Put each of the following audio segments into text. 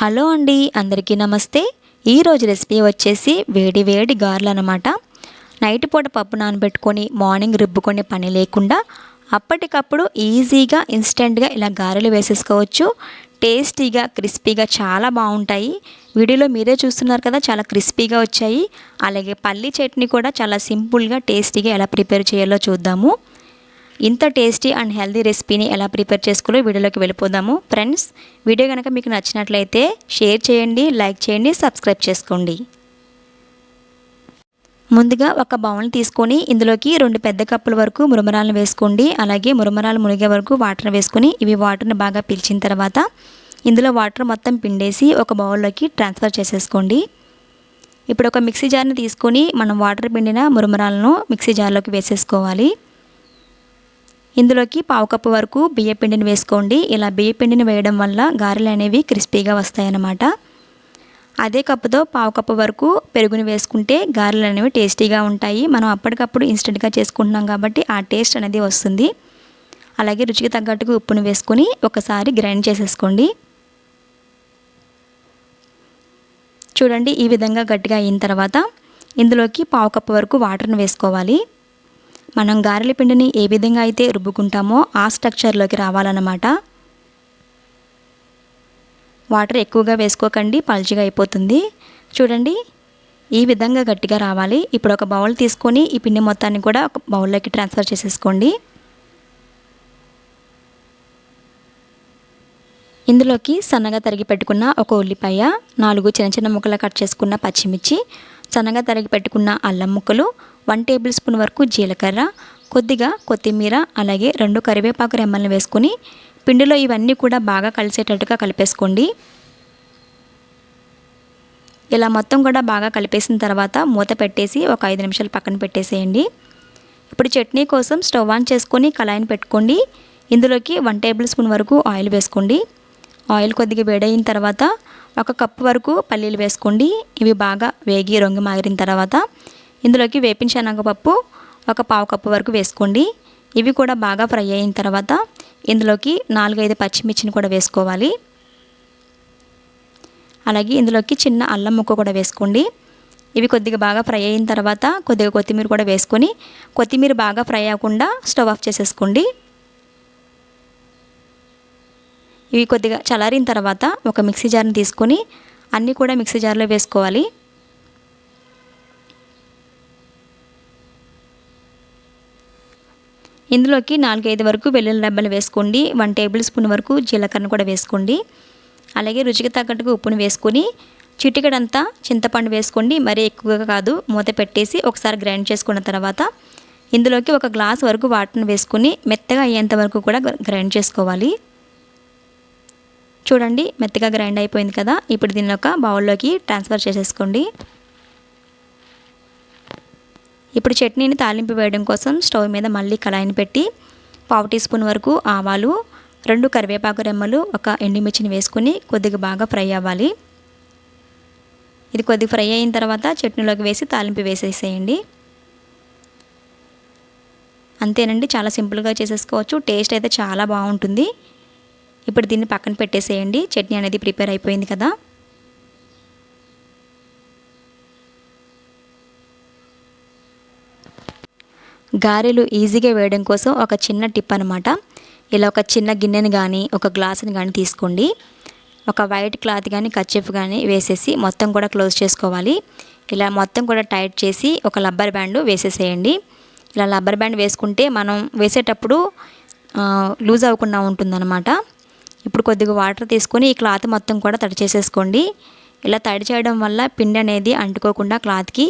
Hello అండి అందరికీ నమస్తే. ఈరోజు రెసిపీ వచ్చేసి వేడి వేడి గారెలు అనమాట నైట్ పూట పప్పు నానబెట్టుకొని మార్నింగ్ రుబ్బుకునే పని లేకుండా అప్పటికప్పుడు ఈజీగా ఇన్స్టెంట్గా ఇలా గారెలు వేసేసుకోవచ్చు. టేస్టీగా క్రిస్పీగా చాలా బాగుంటాయి. వీడియోలో మీరే చూస్తున్నారు కదా చాలా క్రిస్పీగా వచ్చాయి. అలాగే పల్లీ చట్నీ కూడా చాలా సింపుల్గా టేస్టీగా ఎలా ప్రిపేర్ చేయాలో చూద్దాము. ఇంత టేస్టీ అండ్ హెల్దీ రెసిపీని ఎలా ప్రిపేర్ చేసుకోలో వీడియోలోకి వెళ్ళిపోదాము. ఫ్రెండ్స్ వీడియో కనుక మీకు నచ్చినట్లయితే షేర్ చేయండి లైక్ చేయండి సబ్స్క్రైబ్ చేసుకోండి. ముందుగా ఒక బౌల్ తీసుకొని ఇందులోకి రెండు పెద్ద కప్పుల వరకు మురమరాలను వేసుకోండి. అలాగే మురమరాలు మునిగే వరకు వాటర్ వేసుకొని ఇవి వాటర్ని బాగా పిలిచిన తర్వాత ఇందులో వాటర్ మొత్తం పిండేసి ఒక బౌల్లోకి ట్రాన్స్ఫర్ చేసేసుకోండి. ఇప్పుడు ఒక మిక్సీ జార్ని తీసుకొని మనం వాటర్ పిండిన మురమరాలను మిక్సీ జార్లోకి వేసేసుకోవాలి. ఇందులోకి పావు కప్పు వరకు బియ్యపిండిని వేసుకోండి. ఇలా బియ్యపిండిని వేయడం వల్ల గారెలు అనేవి క్రిస్పీగా వస్తాయన్నమాట. అదే కప్పుతో పావు కప్పు వరకు పెరుగుని వేసుకుంటే గారెలు అనేవి టేస్టీగా ఉంటాయి. మనం అప్పటికప్పుడు ఇన్స్టెంట్గా చేసుకుంటున్నాం కాబట్టి ఆ టేస్ట్ అనేది వస్తుంది. అలాగే రుచికి తగ్గట్టుగా ఉప్పును వేసుకొని ఒకసారి గ్రైండ్ చేసేసుకోండి. చూడండి ఈ విధంగా గట్టిగా అయిన తర్వాత ఇందులోకి పావు కప్పు వరకు వాటర్ని వేసుకోవాలి. మనం గారెల పిండిని ఏ విధంగా అయితే రుబ్బుకుంటామో ఆ స్ట్రక్చర్లోకి రావాలన్నమాట. వాటర్ ఎక్కువగా వేసుకోకండి పల్చిగా అయిపోతుంది. చూడండి ఈ విధంగా గట్టిగా రావాలి. ఇప్పుడు ఒక బౌల్ తీసుకొని ఈ పిండి మొత్తాన్ని కూడా ఒక బౌల్లోకి ట్రాన్స్ఫర్ చేసేసుకోండి. ఇందులోకి సన్నగా తరిగి పెట్టుకున్న ఒక ఉల్లిపాయ నాలుగు చిన్న చిన్న ముక్కలు కట్ చేసుకున్న పచ్చిమిర్చి సన్నగా తరిగి పెట్టుకున్న అల్లం ముక్కలు వన్ టేబుల్ స్పూన్ వరకు జీలకర్ర కొద్దిగా కొత్తిమీర అలాగే రెండు కరివేపాకు రెమ్మలను వేసుకొని పిండిలో ఇవన్నీ కూడా బాగా కలిసేటట్టుగా కలిపేసుకోండి. ఇలా మొత్తం కూడా బాగా కలిపేసిన తర్వాత మూత పెట్టేసి ఒక ఐదు నిమిషాలు పక్కన పెట్టేసేయండి. ఇప్పుడు చట్నీ కోసం స్టవ్ ఆన్ చేసుకొని కళాయిని పెట్టుకోండి. ఇందులోకి వన్ టేబుల్ స్పూన్ వరకు ఆయిల్ వేసుకోండి. ఆయిల్ కొద్దిగా వేడైన తర్వాత ఒక కప్పు వరకు పల్లీలు వేసుకోండి. ఇవి బాగా వేగి రొంగి మాగిన తర్వాత ఇందులోకి వేపిన శనగపప్పు ఒక పావు కప్పు వరకు వేసుకోండి. ఇవి కూడా బాగా ఫ్రై అయిన తర్వాత ఇందులోకి నాలుగైదు పచ్చిమిర్చిని కూడా వేసుకోవాలి. అలాగే ఇందులోకి చిన్న అల్లం ముక్క కూడా వేసుకోండి. ఇవి కొద్దిగా బాగా ఫ్రై అయిన తర్వాత కొద్దిగా కొత్తిమీర కూడా వేసుకొని కొత్తిమీర బాగా ఫ్రై అవ్వకుండా స్టవ్ ఆఫ్ చేసేసుకోండి. ఇవి కొద్దిగా చల్లారిన తర్వాత ఒక మిక్సీ జార్ని తీసుకొని అన్నీ కూడా మిక్సీ జార్లో వేసుకోవాలి. ఇందులోకి నాలుగైదు వరకు వెల్లుల్లి డబ్బలు వేసుకోండి. వన్ టేబుల్ స్పూన్ వరకు జీలకర్రను కూడా వేసుకోండి. అలాగే రుచికి తగ్గట్టుగా ఉప్పును వేసుకొని చిటికడంతా చింతపండు వేసుకోండి. మరీ ఎక్కువగా కాదు మూత పెట్టేసి ఒకసారి గ్రైండ్ చేసుకున్న తర్వాత ఇందులోకి ఒక గ్లాస్ వరకు వాటర్ని వేసుకుని మెత్తగా అయ్యేంత వరకు కూడా గ్రైండ్ చేసుకోవాలి. చూడండి మెత్తగా గ్రైండ్ అయిపోయింది కదా. ఇప్పుడు దీన్ని ఒక బౌల్లోకి ట్రాన్స్ఫర్ చేసేసుకోండి. ఇప్పుడు చట్నీని తాలింపు వేయడం కోసం స్టవ్ మీద మళ్ళీ కళాయిని పెట్టి పావు టీ స్పూన్ వరకు ఆవాలు రెండు కరివేపాకు రెమ్మలు ఒక ఎండుమిర్చిని వేసుకొని కొద్దిగా బాగా ఫ్రై అవ్వాలి. ఇది కొద్దిగా ఫ్రై అయిన తర్వాత చట్నీలోకి వేసి తాలింపు వేసేసేయండి. అంతేనండి చాలా సింపుల్గా చేసేసుకోవచ్చు. టేస్ట్ అయితే చాలా బాగుంటుంది. ఇప్పుడు దీన్ని పక్కన పెట్టేసేయండి. చట్నీ అనేది ప్రిపేర్ అయిపోయింది కదా. గారెలు ఈజీగా వేయడం కోసం ఒక చిన్న టిప్ అనమాట ఇలా ఒక చిన్న గిన్నెని కానీ ఒక గ్లాసుని కానీ తీసుకోండి. ఒక వైట్ క్లాత్ కానీ కచ్చిఫ్ కానీ వేసేసి మొత్తం కూడా క్లోజ్ చేసుకోవాలి. ఇలా మొత్తం కూడా టైట్ చేసి ఒక రబ్బర్ బ్యాండ్ వేసేసేయండి. ఇలా రబ్బర్ బ్యాండ్ వేసుకుంటే మనం వేసేటప్పుడు లూజ్ అవ్వకుండా ఉంటుందన్నమాట. ఇప్పుడు కొద్దిగా వాటర్ తీసుకొని ఈ క్లాత్ మొత్తం కూడా తడి చేసేసుకోండి. ఇలా తడి చేయడం వల్ల పిండి అనేది అంటుకోకుండా క్లాత్కి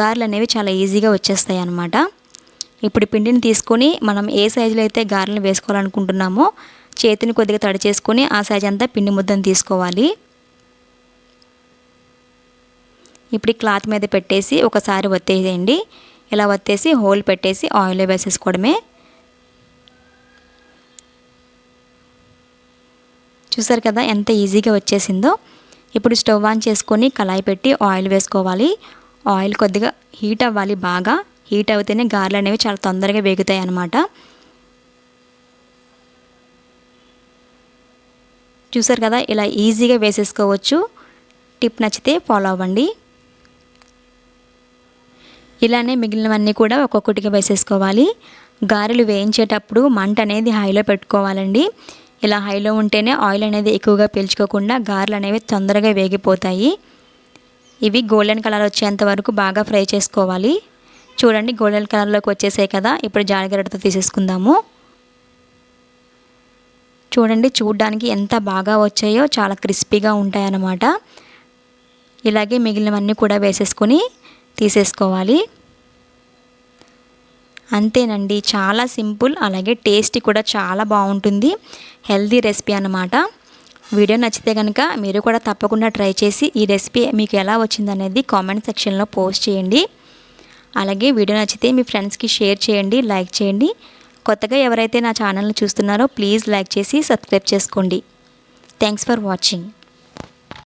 గారెలు అనేవి చాలా ఈజీగా వచ్చేస్తాయి అన్నమాట. ఇప్పుడు పిండిని తీసుకొని మనం ఏ సైజులో అయితే గారెలు వేసుకోవాలనుకుంటున్నామో చేతిని కొద్దిగా తడి చేసుకొని ఆ సైజ్ అంతా పిండి ముద్దను తీసుకోవాలి. ఇప్పుడు క్లాత్ మీద పెట్టేసి ఒకసారి వత్తేసేయండి ఇలా వత్తేసి హోల్ పెట్టేసి ఆయిల్లో వేసేసుకోవడమే. చూసారు కదా ఎంత ఈజీగా వచ్చేసిందో. ఇప్పుడు స్టవ్ ఆన్ చేసుకొని కళాయి పెట్టి ఆయిల్ వేసుకోవాలి. ఆయిల్ కొద్దిగా హీట్ అవ్వాలి బాగా. హీట్ అవుతేనే గారెలు అనేవి చాలా తొందరగా వేగుతాయి అన్నమాట. చూసారు కదా ఇలా ఈజీగా వేసేసుకోవచ్చు. టిప్ నచ్చితే ఫాలో అవ్వండి. ఇలానే మిగిలినవన్నీ కూడా ఒక్కొక్కటిగా వేసేసుకోవాలి. గారెలు వేయించేటప్పుడు మంట అనేది హైలో పెట్టుకోవాలండి. ఇలా హైలో ఉంటేనే ఆయిల్ అనేది ఎక్కువగా పీల్చుకోకుండా గారెలు అనేవి తొందరగా వేగిపోతాయి. ఇవి గోల్డెన్ కలర్ వచ్చేంత వరకు బాగా ఫ్రై చేసుకోవాలి. చూడండి గోల్డెన్ కలర్లోకి వచ్చేసాయి కదా ఇప్పుడు జాలిగరటతో తీసేసుకుందాము. చూడండి చూడడానికి ఎంత బాగా వచ్చాయో చాలా క్రిస్పీగా ఉంటాయన్నమాట. ఇలాగే మిగిలినవన్నీ కూడా వేసేసుకొని తీసేసుకోవాలి. అంతేనండి. చాలా సింపుల్ అలాగే టేస్ట్ కూడా చాలా బాగుంటుంది. హెల్దీ రెసిపీ అన్నమాట. వీడియో నచ్చితే కనుక మీరు కూడా తప్పకుండా ట్రై చేసి ఈ రెసిపీ మీకు ఎలా వచ్చిందనేది కామెంట్ సెక్షన్లో పోస్ట్ చేయండి. అలాగే వీడియో నచ్చితే మీ ఫ్రెండ్స్కి షేర్ చేయండి లైక్ చేయండి. కొత్తగా ఎవరైతే నా ఛానల్ని చూస్తున్నారో ప్లీజ్ లైక్ చేసి సబ్స్క్రైబ్ చేసుకోండి. Thanks for watching.